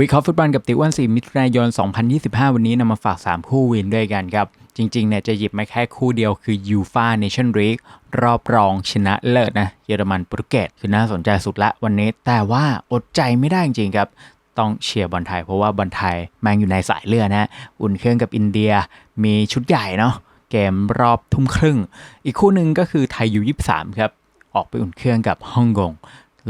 วิเคราะห์ฟุตบอลกับติวอ้วัน4มิถุนายน 2025 วันนี้นำมาฝาก 3 คู่วินด้วยกันครับ จริงๆเนี่ยจะหยิบมาแค่คู่เดียวคือยูฟาเนชั่นลีกรอบรองชนะเลิศนะเยอรมันโปรตุเกสคือน่าสนใจสุดละวันนี้ แต่ว่าอดใจไม่ได้จริงๆครับ ต้องเชียร์บอลไทย เพราะว่าบอลไทยแม่งอยู่ในสายเลือดนะอุ่นเครื่องกับอินเดียมีชุดใหญ่เนาะเกมรอบทุ่มครึ่ง อีกคู่หนึ่งก็คือไทยยู23ครับออกไปอุ่นเครื่องกับฮ่องกง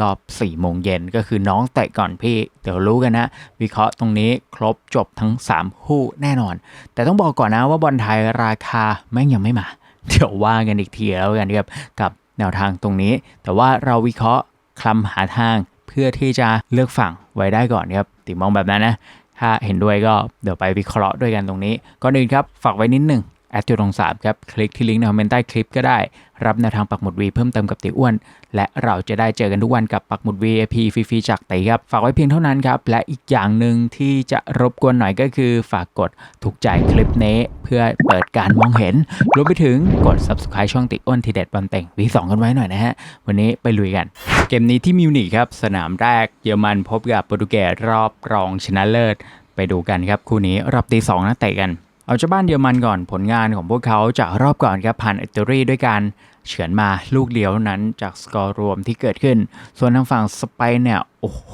รอบ4โมงเย็นก็คือน้องเตะก่อนพี่ เดี๋ยวรู้กันนะ วิเคราะห์ตรงนี้ครบจบทั้ง 3 คู่แน่นอน แต่ต้องบอกก่อนนะว่าบอลไทยราคาแม่งยังไม่มา เดี๋ยวว่ากันอีกทีแล้วกันครับกับแนวทางตรงนี้ แต่ว่าเราวิเคราะห์คลำหาทางเพื่อที่จะเลือกฝั่งไว้ได้ก่อนครับติมองแบบนั้นนะถ้าเห็นด้วยก็เดี๋ยวไปวิเคราะห์ด้วยกันตรงนี้ก่อนอื่นครับฝากไว้นิดหนึ่ง แอดจุดตรงสามครับ คลิกที่ลิงก์ในคอมเมนต์ใต้คลิปก็ได้ รับแนวทางปักหมุดวีเพิ่มเติมกับติอ้วน และเราจะได้เจอกันทุกวันกับปักหมุด VIP ฟรีๆจากติครับ ฝากไว้เพียงเท่านั้นครับ และอีกอย่างหนึ่งที่จะรบกวนหน่อยก็คือ ฝากกดถูกใจคลิปนี้เพื่อเปิดการมองเห็น รวมไปถึงกด subscribe ช่องติอ้วนทีเด็ดบอลเต่งวีสองกันไว้หน่อยนะฮะ วันนี้ไปลุยกัน เกมนี้ที่มิวนิกครับ สนามแรกเยอรมันพบกับโปรตุเกสรอบรองชนะเลิศ ไปดูกันครับคู่นี้รอบตีสองนะเตะกัน เอาเจ้าบ้านเยอรมันก่อนผลงานของพวกเขาจากรอบก่อนครับผ่านอิตาลีด้วยการเฉือนมาลูกเดียวนั้นจากสกอร์รวมที่เกิดขึ้น ส่วนทางฝั่งสเปนเนี่ยโอ้โห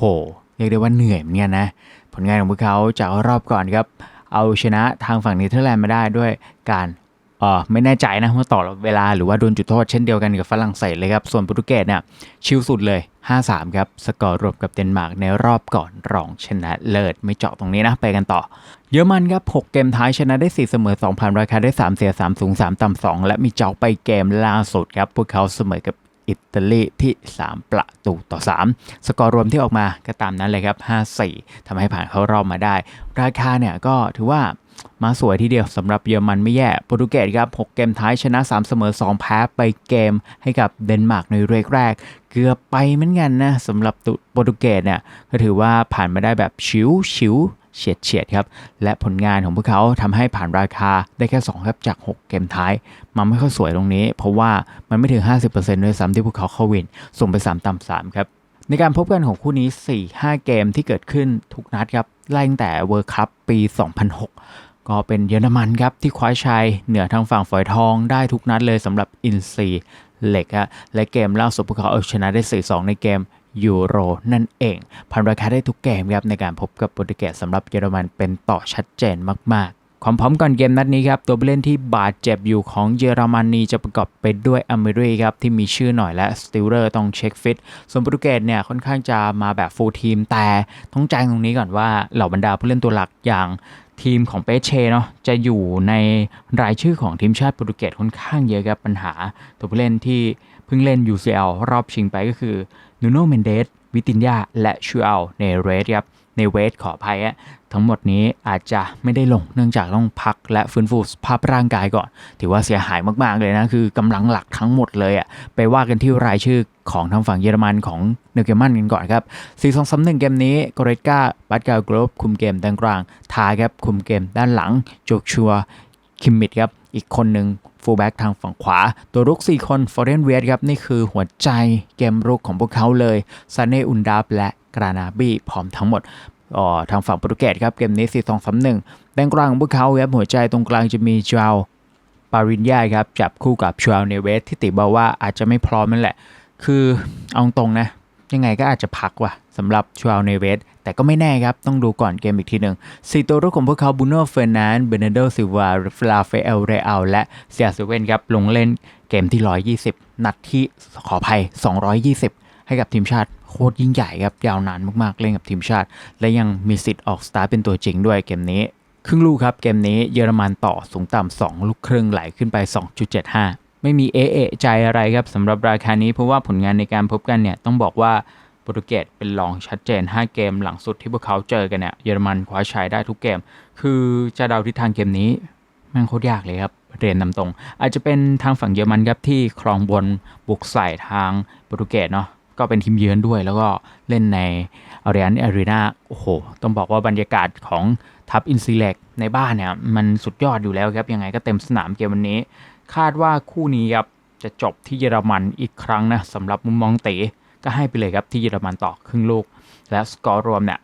เรียกได้ว่าเหนื่อยเหมือนกันนะผลงานของพวกเขาจากรอบก่อนครับเอาชนะทางฝั่งเนเธอร์แลนด์มาได้ด้วยการ ออไม่แน่ใจนะว่าต่อเวลาหรือว่าโดนจุดโทษเช่นเดียวกันกับฝรั่งเศสเลยครับ ส่วนโปรตุเกสเนี่ยชิลสุดเลย 5-3 ครับ สกอร์รวมกับเดนมาร์กในรอบก่อนรองชนะเลิศไม่เจาะตรงนี้นะ ไปกันต่อ เยอรมันครับ 6 เกมท้ายชนะได้ 4 เสมอ 2 ผ่านราคาได้ 3 เสีย 3 สูง 3 ต่ำ 2 และมีเจาะไปเกมล่าสุดครับ พวกเขาเสมอกับอิตาลีที่ 3 ประตูต่อ 3 สกอร์รวมที่ออกมาก็ตามนั้นเลยครับ 5-4ทำให้ผ่านเข้ารอบมาได้ ราคาเนี่ยก็ถือว่า มาสวยทีเดียวสำหรับเยอรมันไม่แย่โปรตุเกสครับ 6 เกมท้ายชนะ 3 เสมอ 2 แพ้ไปเกมให้กับเดนมาร์กในเรกแรก เกือบไปเหมือนกันนะสำหรับโปรตุเกสเนี่ยก็ถือว่าผ่านมาได้แบบชิวชิวเฉียดเฉียดครับ และผลงานของพวกเขาทำให้ผ่านราคาได้แค่ 2 ครับจาก 6 เกมท้าย มันไม่ค่อยสวยตรงนี้ เพราะว่ามันไม่ถึง 50%ด้วยซ้ำที่พวกเขาเข้าวิน ส่งไป 3ต่ำ3ครับ ในการพบกันของคู่นี้ 4-5 เกมที่เกิดขึ้นทุกนัดครับ ไล่ตั้งแต่เวิร์คัพปี 2006 ก็เป็นเยอรมันครับที่คว้าชัยเหนือทางฝั่งฝอยทองได้ทุกนัดเลยสำหรับอินซีเหล็กฮะและเกมล่าสุดพวกเขาเอาชนะได้ 4-2 ในเกมยูโรนั่นเองผ่านราคาได้ทุกเกมครับในการพบกับโปรตุเกสสำหรับเยอรมันเป็นต่อชัดเจนมากๆ ความพร้อมก่อนเกมนัดนี้ครับตัวผู้เล่นที่บาดเจ็บอยู่ของเยอรมนีจะประกอบไปด้วยอเมรีครับที่มีชื่อหน่อยและสติลเลอร์ต้องเช็คฟิตส่วนโปรตุเกสเนี่ยค่อนข้างจะมาแบบฟูลทีมแต่ต้องแจ้งตรงนี้ก่อนว่าเหล่าบรรดาผู้เล่นตัวหลักอย่างทีมของเปเชเนาะจะอยู่ในรายชื่อของทีมชาติโปรตุเกสค่อนข้างเยอะครับปัญหา ตัวผู้เล่นที่เพิ่งเล่น UCL รอบชิงไปก็คือนูโนเมนเดสวิตินยาและชูอัลในเรสครับ ในเวทขออภัยอะทั้งหมดนี้อาจจะไม่ได้ลงเนื่องจากต้องพักและฟื้นฟูสภาพร่างกายก่อน ถือว่าเสียหายมาก ๆ เลยนะ คือกำลังหลักทั้งหมดเลยอะไปว่ากันที่รายชื่อของทางฝั่งเยอรมันของเนเกมันกันก่อนครับ4 2 3 1 เกมนี้โกเรตกาบัตกาโกรบคุมเกมด้านกลางทาครับคุมเกมด้านหลังโจกชัว คิมมิดครับ อีกคนหนึ่งฟูลแบ็กทางฝั่งขวา ตัวรุก 4 คนฟอร์เรนเวสครับ นี่คือหัวใจเกมรุกของพวกเขาเลยซาเนอุนดาบและกรานาบีพร้อมทั้งหมดอ๋อทางฝั่งโปรตุเกสครับ เกมนี้ 4 2 3 1ด้านกลางของพวกเขาครับ หัวใจตรงกลางจะมีจาวปารินยาครับ จับคู่กับชวลเนเวสที่ติบอกว่าอาจจะไม่พร้อมนั่นแหละ คือเอาตรงนะ ยังไงก็อาจจะพักว่ะสำหรับชวลเนเวสแต่ก็ไม่แน่ครับ ต้องดูก่อนเกมอีกทีหนึ่งสี่ตัวรุกของพวกเขาบูโน่เฟอร์นันเบเนโดซิลวาฟลาเฟเอลเรอัลและเซียสเวนครับลงเล่นเกมที่ 120 นัดที่ขออภัย 220 ให้กับทีมชาติโคตรยิ่งใหญ่ครับ ยาวนานมากๆ เล่นกับทีมชาติ และยังมีสิทธิ์ออกสตาร์เป็นตัวจริงด้วยเกมนี้ ครึ่งลูกครับเกมนี้เยอรมันต่อสูงต่ำ2ลูกครึ่งไหลขึ้นไป 2.75 ไม่มีเอะเอะใจอะไรครับสำหรับราคานี้เพราะว่าผลงานในการพบกันเนี่ยต้องบอกว่าโปรตุเกสเป็นรองชัดเจน 5 เกมหลังสุดที่พวกเขาเจอกันเนี่ยเยอรมันคว้าชัยได้ทุกเกม คือจะเดาทิศทางเกมนี้แม่งโคตรยากเลยครับเรียนนำตรง อาจจะเป็นทางฝั่งเยอรมันครับที่ครองบนบุกใส่ทางโปรตุเกสเนาะก็เป็นทีมเยือนด้วยแล้วก็เล่นในอารีนอารีนาโอ้โห ต้องบอกว่าบรรยากาศของ ทัพอินซีเล็กในบ้านเนี่ยมันสุดยอดอยู่แล้วครับ ยังไงก็เต็มสนามเกมวันนี้ คาดว่าคู่นี้ครับจะจบที่เยอรมันอีกครั้งนะสำหรับมุมมองเต๋ก็ให้ไปเลยครับที่เยอรมันต่อครึ่งลูก และสกอร์รวมเนี่ย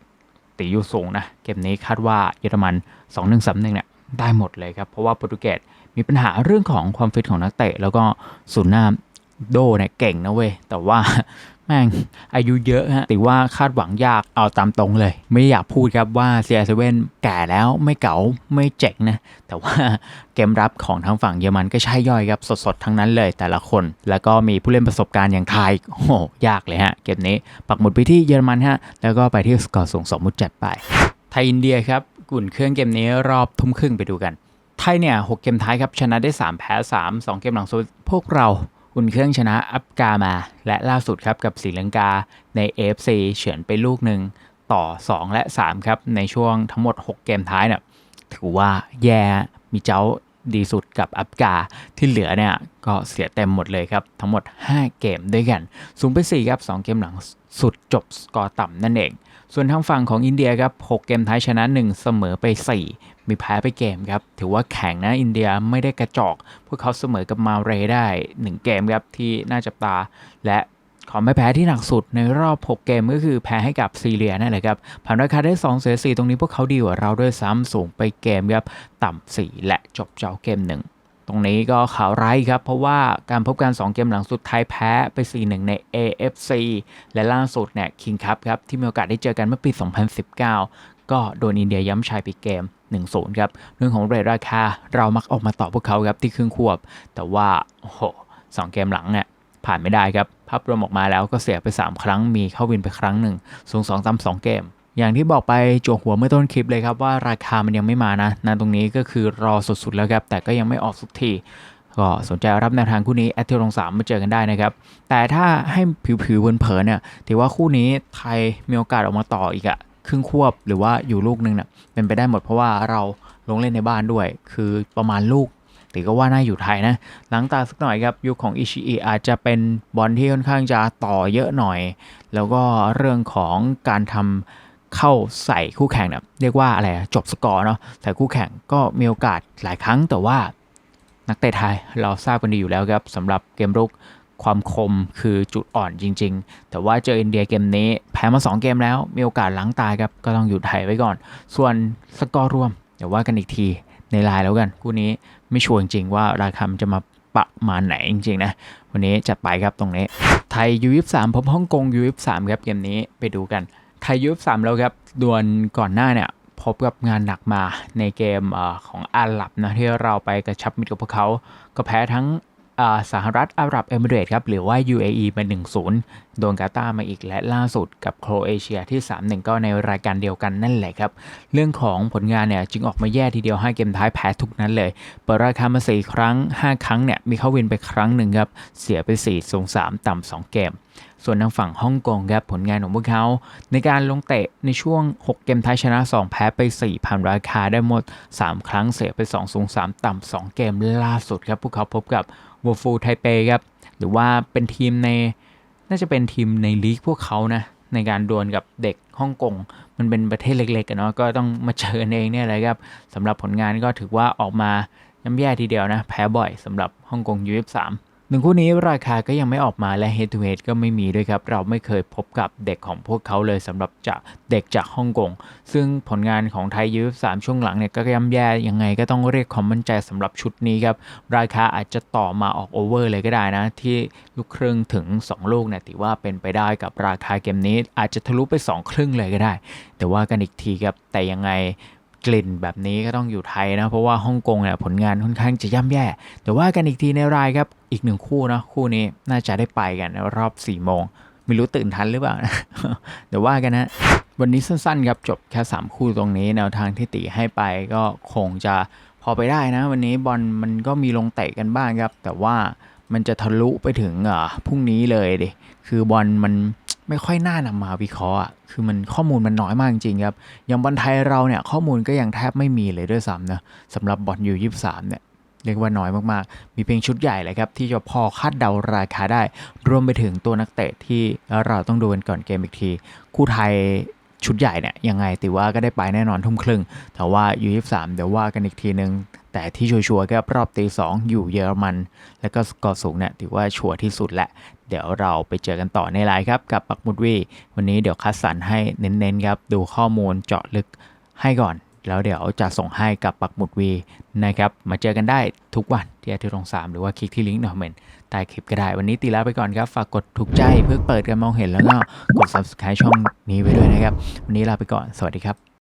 ตีอยู่สูงนะเกมนี้คาดว่าเยอรมัน 2-1-3-1เนี่ยได้หมดเลยครับ เพราะว่าโปรตุเกสมีปัญหาเรื่องของความฟิตของนักเตะ แล้วก็ศูนย์หน้า โดเนี่ยเก่งนะเว้ย แต่ว่าแม่งอายุเยอะฮะติว่าคาดหวังยากเอาตามตรงเลย ไม่อยากพูดครับว่า CR7 แก่แล้วไม่เก๋าไม่เจ๋งนะ แต่ว่าเกมรับของทางฝั่งเยอรมันก็ใช่ย่อยครับ สดๆ ทั้งนั้นเลยแต่ละคน แล้วก็มีผู้เล่นประสบการณ์อย่างไทยโอ้โหยากเลยฮะ เกมนี้ ปักหมุดไปที่เยอรมันฮะ แล้วก็ไปที่สกอร์สูงสมุดจัดไป ไทยอินเดียครับกุ่นเครื่องเกมนี้รอบทุ่มครึ่งไปดูกัน ไทยเนี่ยหกเกมท้ายครับชนะได้ 3 แพ้ 3 2 เกมหลังสุดพวกเรา อุ่นเครื่องชนะอัฟกามา และล่าสุดครับกับศรีลังกาใน AFC เฉือนไปลูกหนึ่งต่อ 2 และ 3 ครับในช่วงทั้งหมด 6 เกมท้ายเนี่ยถือว่าแย่มีเจ้าดีสุดกับอัฟกาที่เหลือเนี่ยก็เสียเต็มหมดเลยครับ ทั้งหมด 5 เกมด้วยกันสูงไป 4 ครับ 2 เกมหลังสุดจบสกอร์ต่ำนั่นเอง ส่วนทางฝั่งของอินเดียครับ 6 เกมท้ายชนะ 1 เสมอไป 4 มีแพ้ไปเกมครับ ถือว่าแข็งนะอินเดียไม่ได้กระจอก พวกเขาเสมอกับมาเรย์ได้ 1 เกมครับที่น่าจับตา และขอไม่แพ้ที่หนักสุดในรอบ 6 เกมก็คือแพ้ให้กับซีเรียนั่นแหละครับผ่านราคาได้ 2 เสีย4ตรงนี้พวกเขาดีกว่าเราด้วยซ้ำสูงไปเกมครับต่ำ4และจบเจ้าเกมหนึ่ง ตรงนี้ก็ข่าวร้ายครับ เพราะว่าการพบกัน 2 เกมหลังสุดไทยแพ้ไป 4-1 ใน AFC และล่าสุดเนี่ยคิงคัพครับ ที่มีโอกาสได้เจอกันเมื่อปี 2019 ก็โดนอินเดียย้ำชัยไปเกม 1-0 ครับ เรื่องของเรทราคาเรามักออกมาต่อพวกเขาครับที่ครึ่งควบ แต่ว่าโอ้โหสองเกมหลังเนี่ยผ่านไม่ได้ครับภาพรวมออกมาแล้วก็เสียไป 3 ครั้งมีเข้าวินไปครั้งหนึ่งสูง2ตาม2เกม อย่างที่บอกไปจวหัวเมื่อต้นคลิปเลยครับว่าราคามันยังไม่มานะนะตรงนี้ก็คือรอสุดๆแล้วครับ แต่ก็ยังไม่ออกสักทีก็สนใจรับแนวทางคู่นี้แอตเทลลงสามมาเจอกันได้นะครับ แต่ถ้าให้ผิวๆเผินๆเนี่ยถือว่าคู่นี้ไทยมีโอกาสออกมาต่ออีกอะครึ่งควบหรือว่าอยู่ลูกหนึงเนี่ยเป็นไปได้หมดเพราะว่าเราลงเล่นในบ้านด้วย คือประมาณลูกแต่ก็ว่าน่าอยู่ไทยนะ หลังตาสักหน่อยครับ ยุคของอิชิอิอาจจะเป็นบอลที่ค่อนข้างจะต่อเยอะหน่อย แล้วก็เรื่องของการทำ เข้าใส่คู่แข่งเนี่ยเรียกว่าอะไรจบสกอร์เนาะใส่คู่แข่งก็มีโอกาสหลายครั้งแต่ว่านักเตะไทยเราทราบกันดีอยู่แล้วครับสำหรับเกมรุกความคมคือจุดอ่อนจริง ๆ แต่ว่าเจออินเดียเกมนี้แพ้มา 2 เกมแล้ว มีโอกาสล้างตายครับ ก็ต้องอยู่ไทยไว้ก่อน ส่วนสกอร์รวม เดี๋ยวว่ากันอีกทีในไลน์แล้วกันคู่นี้ไม่ชัวร์จริงๆว่าราคาจะมาประมาณไหนจริงๆนะ วันนี้จัดไปครับตรงนี้ ไทยยูยิบสามพบฮ่องกงยูยิบสามครับเกมนี้ไปดูกัน ไทยยูยิบสามแล้วครับดวลก่อนหน้าเนี่ยพบกับงานหนักมาในเกมอของอาหรับนะที่เราไปกระชับมิตรกับพวกเขา ก็แพ้ทั้งสหรัฐอาหรับเอมิเรตส์ครับหรือว่า UAE มา1-0 โดนกาตาร์มาอีกและล่าสุดกับโครเอเชียที่ 3-1 ก็ในรายการเดียวกันนั่นแหละครับ เรื่องของผลงานเนี่ยจึงออกมาแย่ทีเดียว 5 เกมท้ายแพ้ทุกนั้นเลย เปิดราคามา 4 ครั้ง 5 ครั้งเนี่ยมีเข้าวินไปครั้งหนึ่งครับ เสียไป 4ส่ง3 ต่ำ 2 เกม ส่วนทางฝั่งฮ่องกงครับผลงานของพวกเขา ในการลงเตะในช่วง 6 เกมท้ายชนะ 2 แพ้ไป 4 ผ่านราคาได้หมด 3 ครั้งเสียไป 2 สูง 3 ต่ำ 2 เกมล่าสุดครับพวกเขาพบกับวอฟูไทเปครับหรือว่าเป็นทีมในน่าจะเป็นทีมในลีกพวกเขานะในการดวลกับเด็กฮ่องกง มันเป็นประเทศเล็กๆกันเนาะก็ต้องมาเจอกันเองเนี่ยแหละครับสำหรับผลงานก็ถือว่าออกมาย่ำแย่ทีเดียวนะ แพ้บ่อยสำหรับฮ่องกงยูเอฟสาม หนึ่งคู่นี้ราคาก็ยังไม่ออกมาและ head to head ก็ไม่มีด้วยครับ เราไม่เคยพบกับเด็กของพวกเขาเลยสำหรับจากเด็กจากฮ่องกง ซึ่งผลงานของไทยยูฟสามช่วงหลังเนี่ยก็ย่ำแย่ยังไงก็ต้องเรียกความมั่นใจสำหรับชุดนี้ครับ ราคาอาจจะต่อมาออกโอเวอร์เลยก็ได้นะ ที่ลูกครึ่งถึง 2 ลูกเนี่ยถือว่าเป็นไปได้กับราคาเกมนี้ อาจจะทะลุไป 2 ครึ่งเลยก็ได้ แต่ว่ากันอีกทีครับแต่ยังไง กลิ่นแบบนี้ก็ต้องอยู่ไทยนะ เพราะว่าฮ่องกงเนี่ยผลงานค่อนข้างจะย่ำแย่แต่ว่ากันอีกทีในรายครับอีกหนึ่งคู่นะคู่นี้น่าจะได้ไปกันรอบ4โมงไม่รู้ตื่นทันหรือเปล่านะเดี๋ยวว่ากันนะ วันนี้สั้นๆครับจบแค่ 3 คู่ตรงนี้ แนวทางที่ตีให้ไปก็คงจะพอไปได้นะ วันนี้บอลมันก็มีลงเตะกันบ้างครับ แต่ว่ามันจะทะลุไปถึงอ่าพรุ่งนี้เลยดิคือบอลมัน ไม่ค่อยน่านำมาวิเคราะห์อะคือมันข้อมูลมันน้อยมากจริงครับ อย่างบอลไทยเราเนี่ยข้อมูลก็ยังแทบไม่มีเลยด้วยซ้ำนะสำหรับบอลยูยี่สามเนี่ยเรียกว่าน้อยมากๆ มีเพียงชุดใหญ่เลยครับ ที่จะพอคาดเดาราคาได้ รวมไปถึงตัวนักเตะที่เราต้องดูกันก่อนเกมอีกที คู่ไทย ชุดใหญ่เนี่ยยังไงติว่าก็ได้ไปแน่นอนทุ่มครึ่ง แต่ว่า U23 เดี๋ยวว่ากันอีกทีนึง แต่ที่ชัวร์ๆก็รอบตีสองอยู่เยอรมัน แล้วก็สกอร์สูงเนี่ยถือว่าชัวร์ที่สุดแหละ เดี๋ยวเราไปเจอกันต่อในไลน์ครับ กับปักมุดวีวันนี้เดี๋ยวคัดสรรให้เน้นๆครับดูข้อมูลเจาะลึกให้ก่อน แล้วเดี๋ยวจะส่งให้กับปักหมุดวีนะครับมาเจอกันได้ทุกวันที่อาทิตย์ตรงสามหรือว่าคลิกที่ลิงก์หน่อยเมน ใต้คลิปก็ได้ วันนี้ตีลาไปก่อนครับ ฝากกดถูกใจเพื่อเปิดการมองเห็นแล้วก็กด subscribe ช่องนี้ไว้ด้วยนะครับ วันนี้ลาไปก่อน สวัสดีครับ